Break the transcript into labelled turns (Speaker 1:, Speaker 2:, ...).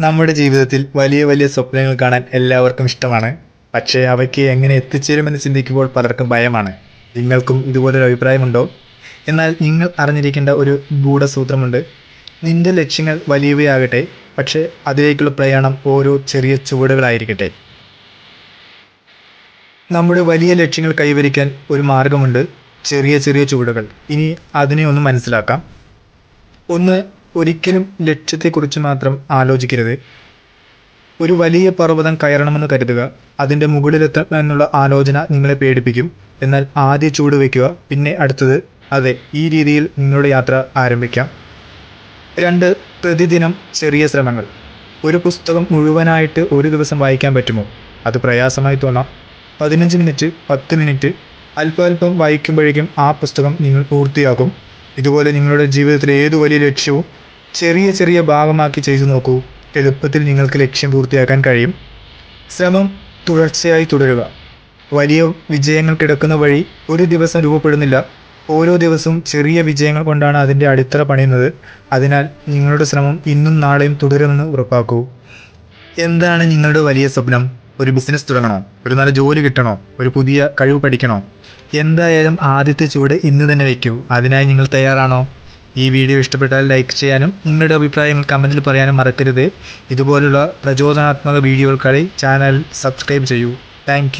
Speaker 1: നമ്മുടെ ജീവിതത്തിൽ വലിയ വലിയ സ്വപ്നങ്ങൾ കാണാൻ എല്ലാവർക്കും ഇഷ്ടമാണ്. പക്ഷേ അവയ്ക്ക് എങ്ങനെ എത്തിച്ചേരുമെന്ന് ചിന്തിക്കുമ്പോൾ പലർക്കും ഭയമാണ്. നിങ്ങൾക്കും ഇതുപോലൊരു അഭിപ്രായമുണ്ടോ? എന്നാൽ നിങ്ങൾ അറിഞ്ഞിരിക്കേണ്ട ഒരു ഗൂഢസൂത്രമുണ്ട്. നിന്റെ ലക്ഷ്യങ്ങൾ വലിയവയാകട്ടെ പക്ഷേ അതിലേക്കുള്ള പ്രയാണം ഓരോ ചെറിയ ചുവടുകളായിരിക്കട്ടെ. നമ്മുടെ വലിയ ലക്ഷ്യങ്ങൾ കൈവരിക്കാൻ ഒരു മാർഗമുണ്ട്. ചെറിയ ചെറിയ ചുവടുകൾ. ഇനി അതിനെ ഒന്ന് മനസ്സിലാക്കാം. ഒന്ന് ഒരിക്കലും ലക്ഷ്യത്തെക്കുറിച്ച് മാത്രം ആലോചിക്കരുത്. ഒരു വലിയ പർവതം കയറണമെന്ന് കരുതുക. അതിന്റെ മുകളിലെത്തണം എന്നുള്ള ആലോചന നിങ്ങളെ പേടിപ്പിക്കും. എന്നാൽ ആദ്യ ചൂട് വയ്ക്കുക പിന്നെ അടുത്തത് അതെ ഈ രീതിയിൽ നിങ്ങളുടെ യാത്ര ആരംഭിക്കാം. രണ്ട് പ്രതിദിനം ചെറിയ ശ്രമങ്ങൾ. ഒരു പുസ്തകം മുഴുവനായിട്ട് ഒരു ദിവസം വായിക്കാൻ പറ്റുമോ? അത് പ്രയാസമായി തോന്നാം. പതിനഞ്ച് മിനിറ്റ് പത്ത് മിനിറ്റ് അല്പാൽപ്പം വായിക്കുമ്പോഴേക്കും ആ പുസ്തകം നിങ്ങൾ പൂർത്തിയാക്കും. ഇതുപോലെ നിങ്ങളുടെ ജീവിതത്തിലെ ഏതു വലിയ ലക്ഷ്യവും ചെറിയ ചെറിയ ഭാഗമാക്കി ചെയ്തു നോക്കൂ. എളുപ്പത്തിൽ നിങ്ങൾക്ക് ലക്ഷ്യം പൂർത്തിയാക്കാൻ കഴിയും. ശ്രമം തുടർച്ചയായി തുടരുക. വലിയ വിജയങ്ങൾ കിടക്കുന്ന വഴി ഒരു ദിവസം രൂപപ്പെടുന്നില്ല. ഓരോ ദിവസവും ചെറിയ വിജയങ്ങൾ കൊണ്ടാണ് അതിന്റെ അടിത്തറ പണിയുന്നത്. അതിനാൽ നിങ്ങളുടെ ശ്രമം ഇന്നും നാളെയും തുടരുമെന്ന് ഉറപ്പാക്കൂ. എന്താണ് നിങ്ങളുടെ വലിയ സ്വപ്നം? ഒരു ബിസിനസ് തുടങ്ങണോ? ഒരു നല്ല ജോലി കിട്ടണോ? ഒരു പുതിയ കഴിവ് പഠിക്കണോ? എന്തായാലും ആദ്യത്തെ ചൂട് ഇന്ന് തന്നെ വയ്ക്കൂ. അതിനായി നിങ്ങൾ തയ്യാറാണോ? ഈ വീഡിയോ ഇഷ്ടപ്പെട്ടാൽ ലൈക്ക് ചെയ്യാനും നിങ്ങളുടെ അഭിപ്രായങ്ങൾ കമന്റിൽ പറയാനും മറക്കരുത്. ഇതുപോലുള്ള പ്രചോദനാത്മക വീഡിയോകൾക്കായി ചാനൽ സബ്സ്ക്രൈബ് ചെയ്യൂ. താങ്ക്